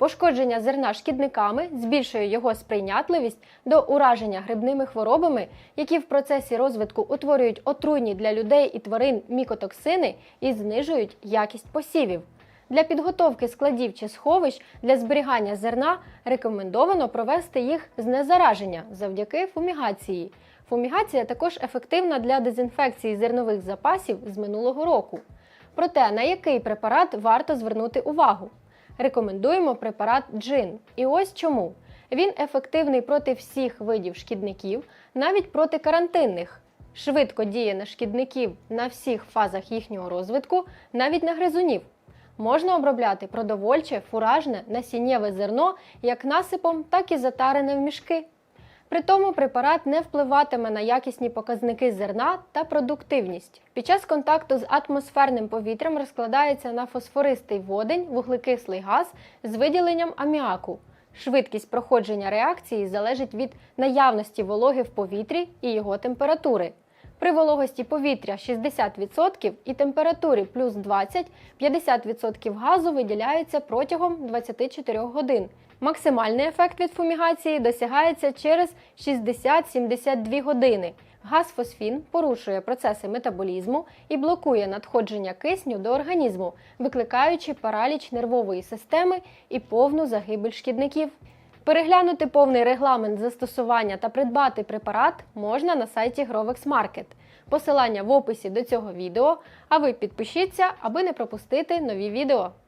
Пошкодження зерна шкідниками збільшує його сприйнятливість до ураження грибними хворобами, які в процесі розвитку утворюють отруйні для людей і тварин мікотоксини і знижують якість посівів. Для підготовки складів чи сховищ для зберігання зерна рекомендовано провести їх з незараження завдяки фумігації. Фумігація також ефективна для дезінфекції зернових запасів з минулого року. Проте на який препарат варто звернути увагу? Рекомендуємо препарат джин. І ось чому. Він ефективний проти всіх видів шкідників, навіть проти карантинних. Швидко діє на шкідників на всіх фазах їхнього розвитку, навіть на гризунів. Можна обробляти продовольче, фуражне, насіннєве зерно як насипом, так і затарене в мішки. При тому препарат не впливатиме на якісні показники зерна та продуктивність. Під час контакту з атмосферним повітрям розкладається на фосфористий водень вуглекислий газ з виділенням аміаку. Швидкість проходження реакції залежить від наявності вологи в повітрі і його температури. При вологості повітря 60% і температурі плюс 20, 50% газу виділяється протягом 24 годин. Максимальний ефект від фумігації досягається через 60-72 години. Газ фосфін порушує процеси метаболізму і блокує надходження кисню до організму, викликаючи параліч нервової системи і повну загибель шкідників. Переглянути повний регламент застосування та придбати препарат можна на сайті Grovex Market. Посилання в описі до цього відео, а ви підпишіться, аби не пропустити нові відео.